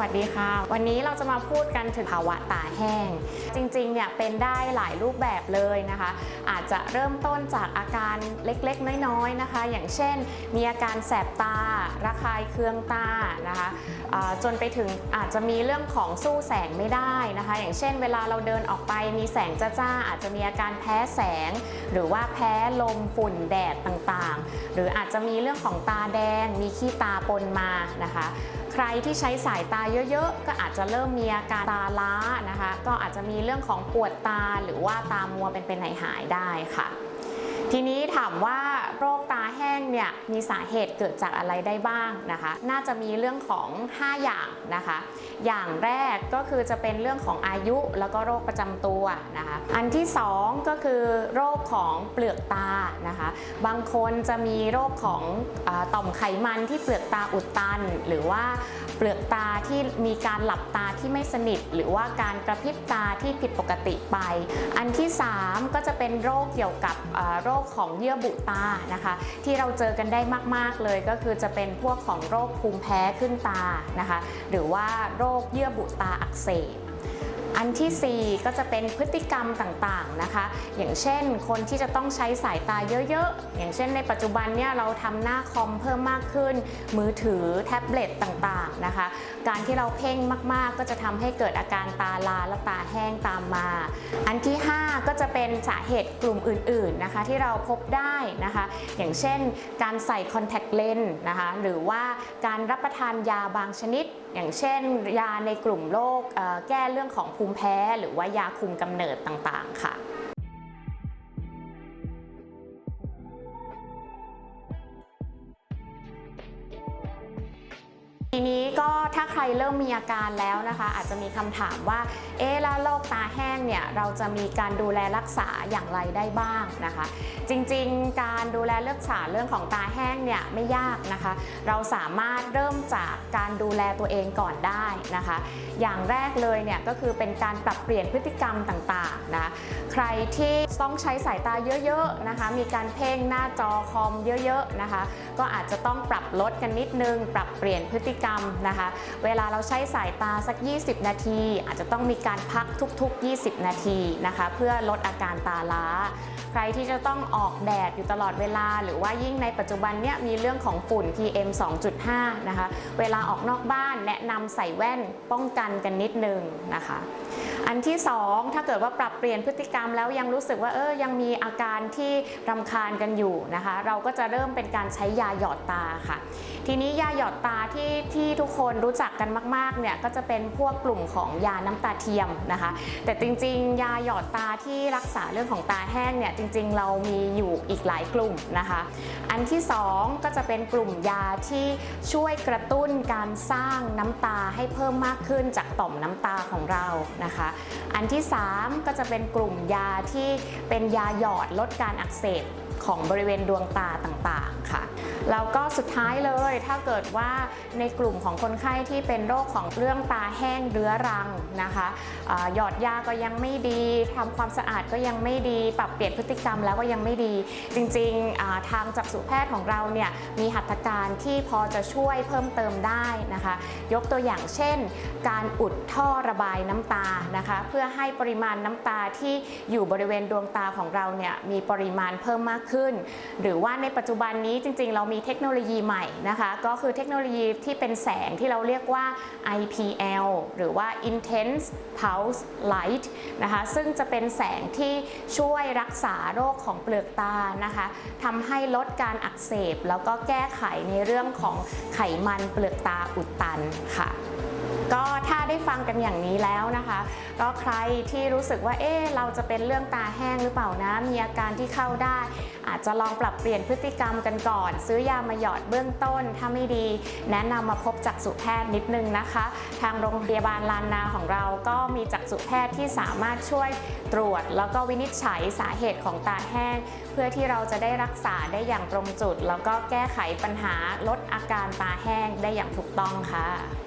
วัสดีค่ะ วันนี้เราจะมาพูดกันถึงภาวะตาแห้ง จริงๆเนี่ยเป็นได้หลายรูปแบบเลยนะคะ อาจจะเริ่มต้นจากอาการเล็กๆ น้อยๆนะคะ อย่างเช่น มีอาการแสบตา ระคายเคืองตานะคะจนไปถึงอาจจะมีเรื่องของสู้แสงไม่ได้นะคะ อย่างเช่นเวลาเราเดินออกไปมีแสงจ้าๆอาจจะมีอาการแพ้แสง หรือว่าแพ้ลมฝุ่นแดดต่างๆ หรืออาจจะมีเรื่องของตาแดง มีขี้ตาปนมานะคะใครที่ใช้สายตาเยอะๆ ก็อาจจะเริ่มมีอาการตาล้านะคะ ก็อาจจะมีเรื่องของปวดตาหรือว่าตามัวเป็นเป็นหายๆได้ค่ะ ทีนี้ถามว่าโรคตาแห้งเนี่ยมีสาเหตุเกิดจากอะไรได้บ้างนะคะ น่าจะมีเรื่องของ 5 อย่างนะคะ อย่างแรกก็คือจะเป็นเรื่องของอายุแล้วก็โรคประจำตัวนะคะ อันที่ 2 ก็คือโรคของเปลือกตานะคะ บางคนจะมีโรคของอต่อมไขมันที่เปลือกตาอุดตัน หรือว่าเปลือกตาที่มีการหลับตาที่ไม่สนิท หรือว่าการกระพริบตาที่ผิดปกติไป อันที่ 3 ก็จะเป็นโรคเกี่ยวกับโรคของเยื่อบุตานะคะ ที่เราเจอกันได้มาก ๆ เลยก็คือจะเป็นพวกของโรคภูมิแพ้ขึ้นตานะคะ หรือว่าโรคเยื่อบุตาอักเสบ อันทีสี่ 4 ก็จะเป็นพฤติกรรมต่างๆนะคะ อย่างเช่นคนที่จะต้องใช้สายตาเยอะๆ อย่างเช่นในปัจจุบันเนี่ยเราทำหน้าคอมเพิ่มมากขึ้น มือถือแท็บเล็ตต่างๆนะคะ การที่เราเพ่งมากๆ ก็จะทำให้เกิดอาการตาลาและตาแห้งตามมา อันที่ 5 ก็จะเป็นสาเหตุกลุ่มอื่นๆนะคะที่เราพบได้นะคะ อย่างเช่น การใส่คอนแทคเลนส์นะคะหรือว่าการรับประทานยาบางชนิด อย่างเช่น ยาในกลุ่มโรคแก้เรื่องของภูมิแพ้ หรือว่ายาคุมกำเนิดต่างๆค่ะ ก็ถ้าใครเริ่มมีอาการแล้วนะคะ อาจจะมีคำถามว่า เอ๊ะแล้วโรคตาแห้งเนี่ยเราจะมีการดูแลรักษาอย่างไรได้บ้างนะคะ จริงๆ การดูแลรักษาเรื่องของตาแห้งเนี่ยไม่ยากนะคะ เราสามารถเริ่มจากการดูแลตัวเองก่อนได้นะคะ อย่างแรกเลยเนี่ยก็คือเป็นการปรับเปลี่ยนพฤติกรรมต่างๆนะคะใครที่ต้องใช้สายตาเยอะๆนะคะ มีการเพ่งหน้าจอคอมเยอะๆนะคะ ก็อาจจะต้องปรับลดกันนิดนึง ปรับเปลี่ยนพฤติกรรมนะคะเวลาเราใช้สายตาสัก 20 นาที อาจจะต้องมีการพักทุก ๆ 20 นาทีนะคะ เพื่อลดอาการตาล้า ใครที่จะต้องออกแดดอยู่ตลอดเวลา หรือว่ายิ่งในปัจจุบันเนี่ยมีเรื่องของฝุ่น PM 2.5 นะคะ เวลาออกนอกบ้านแนะนำใส่แว่นป้องกันกันนิดนึงนะคะ อันที่ 2 ถ้าเกิดว่าปรับเปลี่ยนพฤติกรรมแล้วยังรู้สึกว่าเออยังมีอาการที่รำคาญกันอยู่นะคะ เราก็จะเริ่มเป็นการใช้ยาหยอดตาค่ะ ทีนี้ยาหยอดตาที่ที่ทุกคนรู้จักกันมากๆเนี่ยก็จะเป็นพวกกลุ่มของยาน้ำตาเทียมนะคะ แต่จริงๆ ยาหยอดตาที่รักษาเรื่องของตาแห้งเนี่ยจริงๆ เรามีอยู่อีกหลายกลุ่มนะคะ อันที่ 2 ก็จะเป็นกลุ่มยาที่ช่วยกระตุ้นการสร้างน้ำตาให้เพิ่มมากขึ้นจากต่อมน้ำตาของเรานะคะอันที่ 3 ก็จะเป็นกลุ่มยาที่เป็นยาหยอดลดการอักเสบ ของบริเวณดวงตาต่างๆค่ะแล้วก็สุดท้ายเลยถ้าเกิดว่าในกลุ่มของคนไข้ที่เป็นโรคของเรื่องตาแห้งเรื้อรังนะคะอาหยอดยาก็ยังไม่ดีทำความสะอาดก็ยังไม่ดี ปรับเปลี่ยนพฤติกรรมแล้วก็ยังไม่ดี จริงๆทางจักษุแพทย์ของเราเนี่ยมีหัตถการที่พอจะช่วยเพิ่มเติมได้นะคะ ยกตัวอย่างเช่น การอุดท่อระบายน้ำตานะคะ เพื่อให้ปริมาณน้ำตาที่อยู่บริเวณดวงตาของเราเนี่ยมีปริมาณเพิ่มมากขึ้น หรือว่าในปัจจุบันนี้จริง ๆ เรามีเทคโนโลยีใหม่นะคะ ก็คือเทคโนโลยีที่เป็นแสงที่เราเรียกว่า IPL หรือว่า Intense Pulse Light นะคะซึ่งจะเป็นแสงที่ช่วยรักษาโรคของเปลือกตานะคะทำให้ลดการอักเสบ แล้วก็แก้ไขในเรื่องของไขมันเปลือกตาอุดตันค่ะ ก็ถ้าได้ฟังกันอย่างนี้แล้วนะคะ ก็ใครที่รู้สึกว่าเอ๊ะเราจะเป็นเรื่องตาแห้งหรือเปล่านะมีอาการที่เข้าได้ อาจจะลองปรับเปลี่ยนพฤติกรรมกันก่อน ซื้อยามาหยอดเบื้องต้น ถ้าไม่ดี แนะนำมาพบจักษุแพทย์นิดนึงนะคะ ทางโรงพยาบาลลานนาของเราก็มีจักษุแพทย์ที่สามารถช่วยตรวจ แล้วก็วินิจฉัยสาเหตุของตาแห้ง เพื่อที่เราจะได้รักษาได้อย่างตรงจุด แล้วก็แก้ไขปัญหาลดอาการตาแห้งได้อย่างถูกต้องค่ะ